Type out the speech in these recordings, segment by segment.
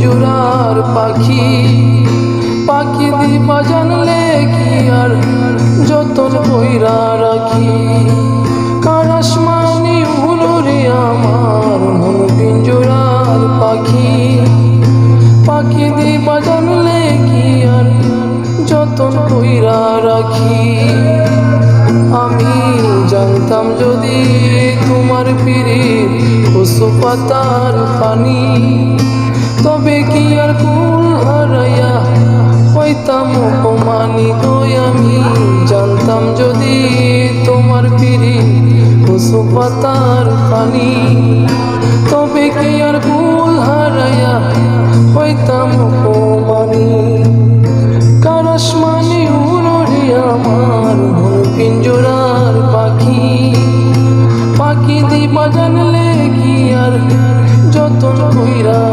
জোড়ার পাখি। পাখি দিবা জানলে কি আর যতন কইরা রাখি। কারাসমানি ভুলুরে আমার মন পিঞ্জোরার পাখি। পাখি দিবা জানলে কি আর যতন কইরা রাখি। আমি জানতাম যদি তোমার পিড়ির পাতার পানি। কি আর কুল হারাইয়া হইতাম অপমানি গই আমি? জানতাম যদি তোমার ফিরে কুসু পাতার পানি। তবে কি আর কুল হারাইয়া হইতাম অপমানি? কারস মানে উড়ে আমার পিঞ্জরার পাখি। পাখি দিবা জানলে কি আর যতন কইরা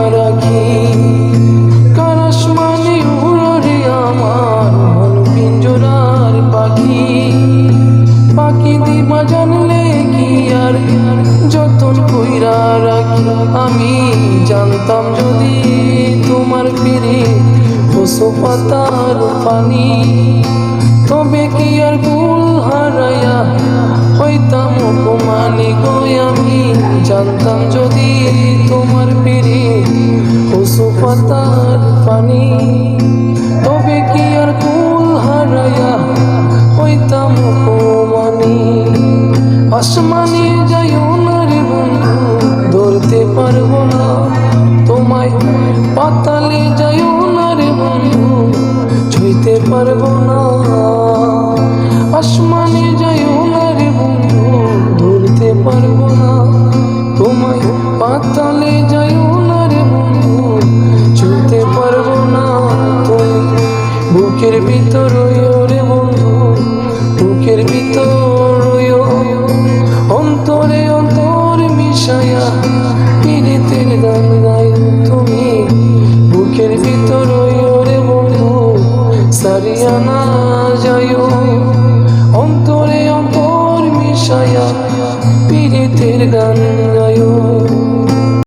রাখি আমি জানতাম যদি তোমার ফিরে পশু পাতার পানি, তবে কি আর ভুল হারাইয়া হইতাম অপমানি গই আমি? জানতাম যদি তোমার ফিরে পশু পাতার পানি। পাতালে যাইও না রে বন্ধু ছুঁইতে পারব না। আসমানে যাইও না রে বন্ধু ধরতে পারব না। তোমায় পাতালে যাইও না রে বন্ধু ছুঁইতে পারব না। তুমি বুকের ভিতর সারিয়া না যাইও। অন্তরে অন্তর মিশায়া পীড়িতের গান